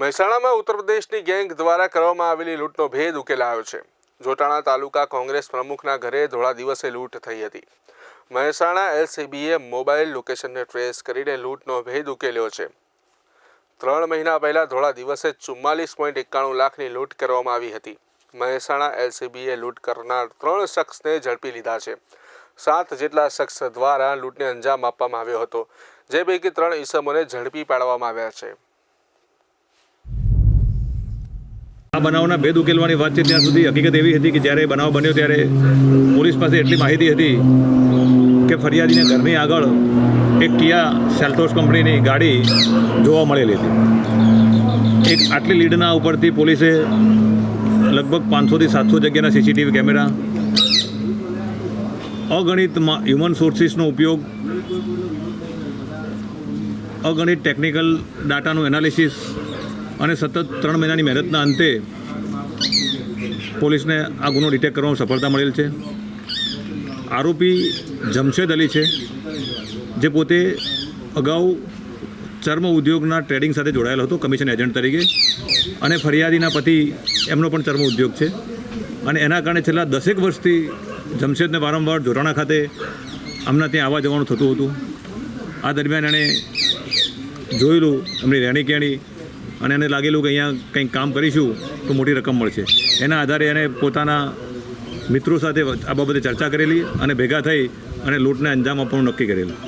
મહેસાણામાં ઉત્તર પ્રદેશની ગેંગ દ્વારા કરવામાં આવેલી લૂંટનો ભેદ ઉકેલાયો છે. જોટાણા તાલુકા કોંગ્રેસ પ્રમુખના ઘરે ધોળા દિવસે લૂંટ થઈ હતી. મહેસાણા એલસીબીએ મોબાઈલ લોકેશનને ટ્રેસ કરીને લૂંટનો ભેદ ઉકેલ્યો છે. ત્રણ મહિના પહેલાં ધોળા દિવસે ચુમ્માલીસ પોઈન્ટ એકાણું લાખની લૂંટ કરવામાં આવી હતી. મહેસાણા એલસીબીએ લૂંટ કરનાર ત્રણ શખ્સને ઝડપી લીધા છે. સાત જેટલા શખ્સ દ્વારા લૂંટને અંજામ આપવામાં આવ્યો હતો. જે પૈકી ત્રણ ઈસમોને ઝડપી પાડવામાં આવ્યા છે. આ બનાવના ભેદ ઉકેલવાની વાત છે ત્યાં સુધી હકીકત એવી હતી કે જ્યારે બનાવ બન્યો ત્યારે પોલીસ પાસે એટલી માહિતી હતી કે ફરિયાદીને ઘરની આગળ એક કિયા સેલ્ટોસ કંપનીની ગાડી જોવા મળેલી હતી. એક આટલી લીડના ઉપરથી પોલીસે લગભગ પાંચસોથી સાતસો જગ્યાના સીસીટીવી કેમેરા, અગણિત હ્યુમન સોર્સિસનો ઉપયોગ, અગણિત ટેકનિકલ ડાટાનું એનાલિસિસ અને સતત ત્રણ મહિનાની મહેનતના અંતે પોલીસને આ ગુનો ડિટેક્ટ કરવામાં સફળતા મળેલ છે. આરોપી જમશેદ અલી છે, જે પોતે અગાઉ ચર્મ ઉદ્યોગના ટ્રેડિંગ સાથે જોડાયેલો હતો, કમિશન એજન્ટ તરીકે. અને ફરિયાદીના પતિ એમનો પણ ચર્મ ઉદ્યોગ છે. અને એના કારણે છેલ્લા દસેક વર્ષથી જમશેદને વારંવાર જોટાણા ખાતે આમના ત્યાં આવવા જવાનું થતું હતું. આ દરમિયાન એણે જોયેલું એમની રહેણી કહેણી અને એને લાગેલું કે અહીંયા કંઈક કામ કરીશું તો મોટી રકમ મળશે. એના આધારે એને પોતાના મિત્રો સાથે આ બાબતે ચર્ચા કરેલી અને ભેગા થઈ અને લૂંટને અંજામ આપવાનું નક્કી કરેલું.